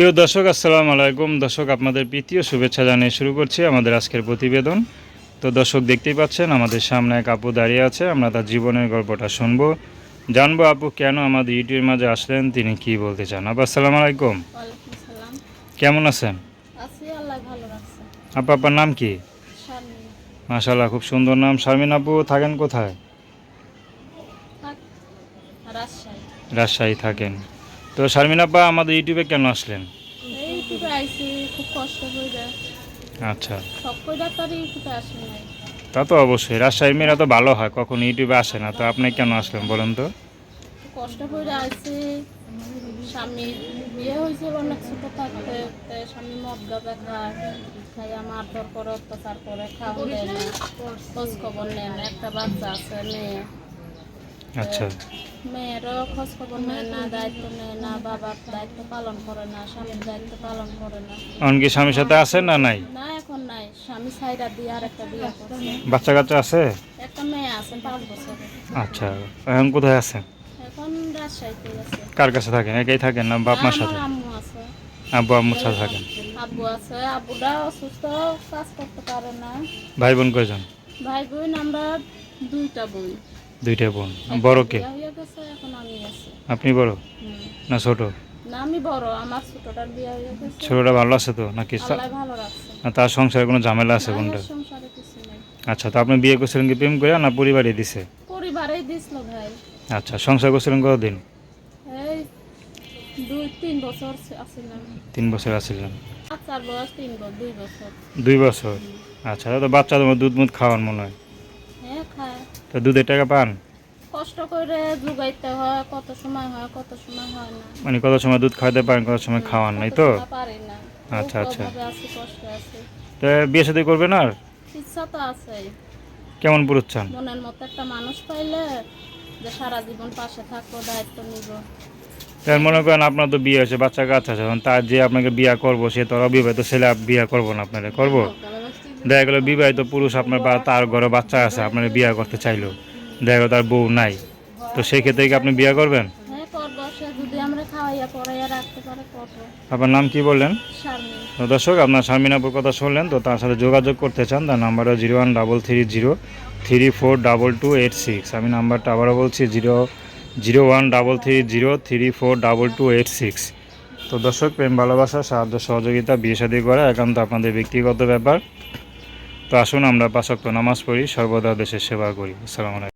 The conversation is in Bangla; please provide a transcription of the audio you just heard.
প্রিয় দর্শক আসসালামু আলাইকুম। দর্শক আপনাদের প্রীতীয় শুভেচ্ছা জানিয়ে শুরু করছি আমাদের আজকের প্রতিবেদন। তো দর্শক দেখতেই পাচ্ছেন আমাদের সামনে এক আপু দাঁড়িয়ে আছে। আমরা তার জীবনের গল্পটা শুনব। জানব আপু কেন আমাদের ইউটিউবের মাঝে আসলেন তিনি কি বলতে চান? আপু আসসালামু আলাইকুম। কেমন আছেন? আপু আপনার নাম কি? মাশাল্লাহ খুব সুন্দর নাম। শারমিন আপু থাকেন কোথায়? রাজশাহী থাকেন। তো শারমিন আপা আমাদের ইউটিউবে কেন আসলেন? ইউটিউবে আইছি খুব কষ্ট হয়ে আচ্ছা। সব কই ডাক্তার ইউটিউবে আসে নাই। তা তো অবশ্যই রাজশাহীর মেয়েরা তো ভালো হয় কখন ইউটিউবে আসে না। তো আপনি কেন আসলেন বলেন তো? কষ্ট করে আইছি। স্বামী বিয়ে হয়েছিল অনেক ছোট থাকতে স্বামী মদ গাঁজা খায়। খাইয়া মারধর করে অত্যাচার করে খাওয়া দেয় না। খোঁজ খবর নেয় না। একটা বাচ্চা আছে মেয়ে। আচ্ছা। মেয়েরও খোঁজ খবর নেয় না দায়িত্ব নেয় না বাবার দায়িত্ব পালন করে না স্বামীর দায়িত্ব পালন করে না। এখন স্বামীর সাথে আছেন না নাই? না এখন নাই। স্বামী সাইডা দিয়ে আর একটা বিয়ে করছে। বাচ্চা কাচ্চা আছে? একটা মেয়ে আছে পাঁচ বছরে। আচ্ছা এখন কোথায় আছেন? এখন রাজশাহীতে আছে। কার কাছে থাকেন? একাই থাকেন না বাপ মার সাথে? আম্মু আছে। আব্বু আম্মুর সাথে থাকেন? আব্বু আছে। আব্বুটা অসুস্থ কাজ করতে পারে না। ভাই বোন কয়জন? ভাই বোন আমরা দুইটা বোন। দুইটা বোন। বড় কে? আপনি বড়? না ছোট? ছোটটা ভালো আছে তো? নাকি না তার সংসারে কোনো ঝামেলা আছে কোনটা নেই। আচ্ছা তো আপনি বিয়ে করছিলেন কি প্রেম করে না পরিবারে দিছে? আচ্ছা সংসার করছিলেন কতদিন? তিন বছর আসছিলাম দুই বছর। আচ্ছা তো বাচ্চা তোমার দুধ মুধ খাওয়ান মনে হয়। তো দুধের টাকা পান? কষ্ট করে হয় কত সময় হয় কত সময় হয় না। মানে কত সময় দুধ খাওয়াতে পারেন কত সময় খাওয়ান নাই তো? পারি না। আচ্ছা, আচ্ছা। কষ্ট আছে। তো বিয়ে সাথে করবেন আর? ইচ্ছা তো আছে কেমন পুরুষ চান? মনের মতো একটা মানুষ পাইলে যে সারা জীবন পাশে থাকব দায়িত্ব নিব। তার মনে করেন আপনার তো বিয়ে হয়েছে বাচ্চা কাচ্চা আছে তার যে আপনাকে বিয়ে করব সে তো অবিবাহিত ছেলে বিয়ে করব না আপনারা করব দেখা গেলো বিবাহিত পুরুষ আপনার বা তার ঘরে বাচ্চা আছে আপনার বিয়ে করতে চাইলো। দেখা গেলো তার বউ নাই। তো সেই ক্ষেত্রে কি আপনি বিয়ে করবেন? হ্যাঁ আপনার নাম কি বললেন? তো দর্শক আপনার স্বামীনাপুর কথা শুনলেন তো তার সাথে যোগাযোগ করতে চান তার number zero one double three zero three four double two eight six. আমি নাম্বারটা আবারও বলছি zero zero one double three zero three four double two eight six. তো দর্শক প্রেম ভালোবাসা সাহায্য সহযোগিতা বিয়ে শাদী করা একান্ত আপনাদের ব্যক্তিগত ব্যাপার। তো আসুন আমরা পাশক্ত নামাজ পড়ি সর্বদা দেশের সেবা করি। আসসালামু